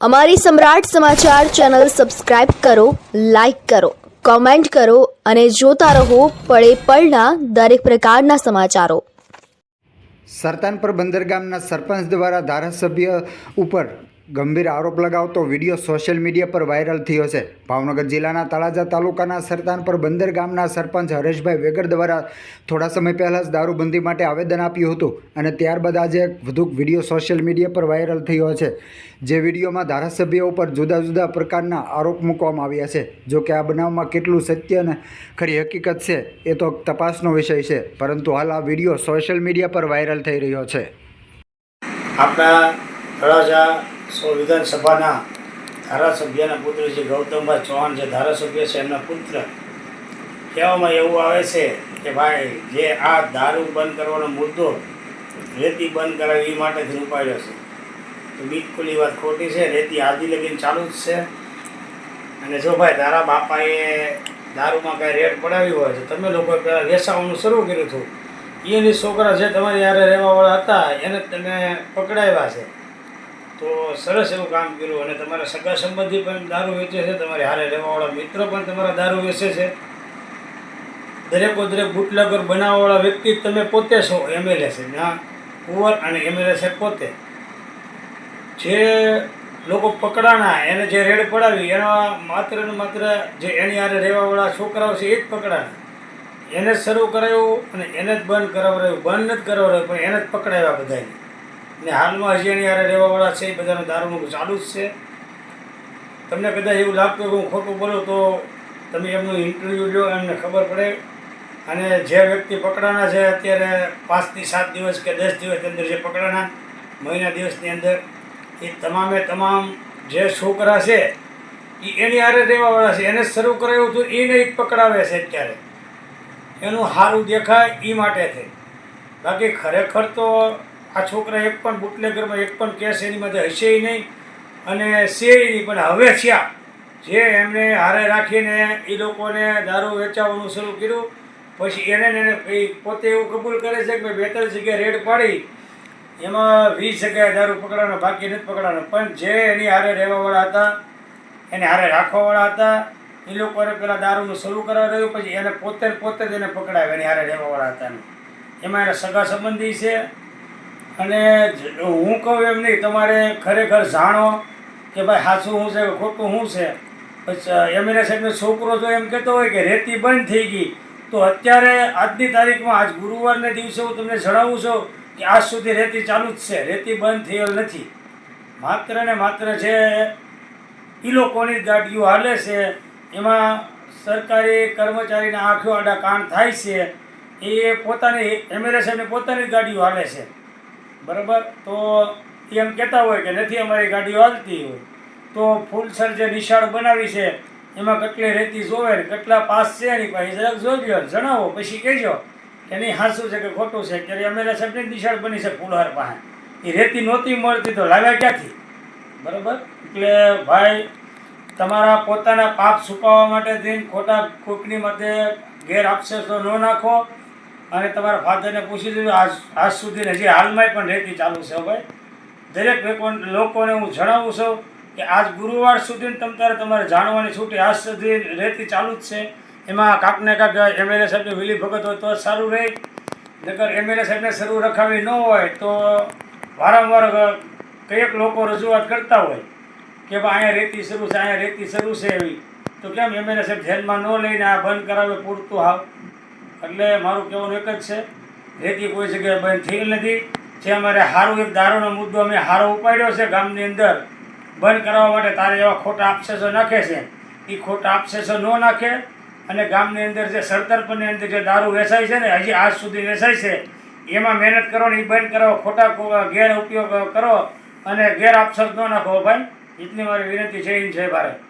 અમારી Samrat Samachar channel subscribe કરો, like કરો, કોમેન્ટ કરો અને જોતા રહો પળે પળના દરેક પ્રકારના સમાચારો. સરતાનપર બંદર ગામના સરપંચ દ્વારા ધારાસભ્ય ઉપર ગંભીર આરોપ લગાવતો વીડિયો સોશિયલ મીડિયા પર વાયરલ થયો છે. ભાવનગર જિલ્લાના તળાજા તાલુકાના સરતાનપર બંદર ગામના સરપંચ હરેશભાઈ વેગર દ્વારા થોડા સમય પહેલાં જ દારૂબંધી માટે આવેદન આપ્યું હતું અને ત્યારબાદ આજે વધુ વીડિયો સોશિયલ મીડિયા પર વાયરલ થયો છે. જે વિડીયોમાં ધારાસભ્યો ઉપર જુદા જુદા પ્રકારના આરોપ મૂકવામાં આવ્યા છે. જો કે આ બનાવમાં કેટલું સત્ય અને ખરી હકીકત છે એ તો તપાસનો વિષય છે. પરંતુ હાલ આ વીડિયો સોશિયલ મીડિયા પર વાયરલ થઈ રહ્યો છે. આપણા તળાજા સો વિધાનસભાના ધારાસભ્યના પુત્ર છે, ગૌતમભાઈ ચૌહાણ જે ધારાસભ્ય છે, એમના પુત્ર. કહેવામાં એવું આવે છે કે ભાઈ, જે આ દારૂ બંધ કરવાનો મુદ્દો રેતી બંધ કરાવી એ માટેથી ઉપાડ્યો છે. તો બિલકુલ એ વાત ખોટી છે, રેતી આદિ લગીને ચાલુ જ છે. અને જો ભાઈ, તારા બાપાએ દારૂમાં કાંઈ રેટ પડાવી હોય તો તમે લોકો પહેલાં વેસાવાનું શરૂ કર્યું હતું. એની છોકરા જે તમારી યારે રહેવાવાળા હતા, એને તમે પકડાવ્યા છે. તો સરસ એવું કામ કર્યું અને તમારા સગા સંબંધી પણ દારૂ વેચે છે, તમારી હારે રહેવાવાળા મિત્ર પણ તમારા દારૂ વેચે છે. દરેકો દરેક બુટલેગર બનાવવાવાળા વ્યક્તિ તમે પોતે છો એમએલએ છે. ના, કુંવર અને એમએલએ છે પોતે. જે લોકો પકડાના એને જે રેડ પડાવી, એના માત્ર ને માત્ર જે એની હારે રહેવાવાળા છોકરાઓ છે, એ જ પકડાના એને જ શરૂ કરાવ્યું અને એને જ બંધ કરાવડાવ્યું બંધ નથી કરાવડાવ્યું પણ એને જ પકડાવ્યા બધાને ને હાલમાં હજી એની હારે રહેવાવાળા છે, એ બધાનું દારૂનું ચાલુ જ છે. તમને કદાચ એવું લાગતું કે હું ખોટું બોલું તો તમે એમનું ઇન્ટરવ્યૂ લો એમને ખબર પડે. અને જે વ્યક્તિ પકડાના છે અત્યારે પાંચથી સાત દિવસ કે દસ દિવસની અંદર જે પકડાના મહિના દિવસની અંદર, એ તમામે તમામ જે છોકરા છે એ એની આરે રહેવાવાળા છે. એને શરૂ કરાયું હતું એને જ પકડાવે છે અત્યારે. એનું સારું દેખાય એ માટે થઈ બાકી ખરેખર તો આ છોકરા એક પણ બુટલેગરમાં, એક પણ કેસ એની માટે હશે નહીં અને છે નહીં. પણ હવે થયા. જે એમને હારે રાખીને એ લોકોને દારૂ વેચાવાનું શરૂ કર્યું. પછી એને એને પોતે એવું કબૂલ કરે છે કે બે ત્રણ જગ્યાએ રેડ પાડી. એમાં વીસ જગ્યાએ દારૂ પકડવાનો બાકી નથી પકડવાનો પણ જે એની હારે રહેવાવાળા હતા, એને હારે રાખવાવાળા હતા, એ લોકોને પેલા દારૂનું શરૂ કરવા રહ્યું પછી એને પોતે પોતે જ એને પકડાવે એની હારે રહેવાવાળા હતા. એમાં એના સગા સંબંધી છે. અને હું કહું એમ નહીં, તમારે ખરેખર જાણો કે ભાઈ સાચું શું છે કે ખોટું શું છે? પછી એમએલએ સાહેબનો છોકરો જો એમ કહેતો હોય કે રેતી બંધ થઈ ગઈ. તો અત્યારે આજની તારીખમાં, આજ ગુરુવારને દિવસે હું તમને જણાવું છું કે આજ સુધી રેતી ચાલુ જ છે. રેતી બંધ થયેલ નથી. માત્ર ને માત્ર જે એ લોકોની ગાડીઓ હાલે છે, એમાં સરકારી કર્મચારીના આંખો આડા કાન થાય છે, એ પોતાની એમએલએ સાહેબને પોતાની ગાડીઓ હાલે છે. બરાબર? તો એમ કહેતા હોય કે નથી અમારી ગાડીઓ હાલતી હોય. તો ફૂલસર જે નિશાળ બનાવી છે, એમાં કેટલી રેતી જોવે કેટલા પાસ છે એની પાસે જરાક જોજો જણાવો, પછી કહેજો. કે નહીં હાસું છે કે ખોટું છે? કે અમે સાહેબની નિશાળ બની છે ફૂલહાર પાસે. એ રેતી નહોતી મળતી તો લાવ્યા ક્યાંથી? બરાબર? એટલે ભાઈ, તમારા પોતાના પાપ છુપાવવા માટે થઈને ખોટા કોકની માટે ઘેર આપશે તો ન નાખો. અને તમારા ફાધરને પૂછી લેજો આજ સુધી હજી હાલમાં પણ રેતી ચાલુ છે ભાઈ. દરેક લોકો- લોકોને હું જણાવું છું કે આજ ગુરુવાર સુધી તમારે તમારે જાણવાની છૂટી. આજ સુધી રેતી ચાલુ જ છે. એમાં કાંકને કાંક એમએલએ સાહેબની વિલી ભગત હોય તો સારું રહે. નકર એમએલએ સાહેબને શરૂ રખાવી ન હોય તો વારંવાર કંઈક લોકો રજૂઆત કરતા હોય કે ભાઈ અહીંયા રેતી શરૂ છે, અહીંયા રેતી શરૂ છે એવી. તો કેમ એમએલએ સાહેબ ધ્યાનમાં ન લઈને આ બંધ કરાવે પૂરતું હાવ? એટલે મારું કહેવાનું એક જ છે રેતી કોઈ જગ્યાએ બંધ થયેલ નથી. જે અમારે સારું એક દારૂનો મુદ્દો અમે સારો ઉપાડ્યો છે ગામની અંદર, બંધ કરાવવા માટે તારે એવા ખોટા આપશેસો નાખે છે. એ ખોટા આપશેસો ન નાખે અને ગામની અંદર જે સરતરપની અંદર જે દારૂ વેચાય છે ને, હજી આજ સુધી વેચાય છે, એમાં મહેનત કરો ને એ બંધ કરાવો ખોટા ગેર ઉપયોગ કરો અને ગેર આપશેસ ન નાખો. ભાઈ, એટલી મારી વિનંતી. છે છે ભારત.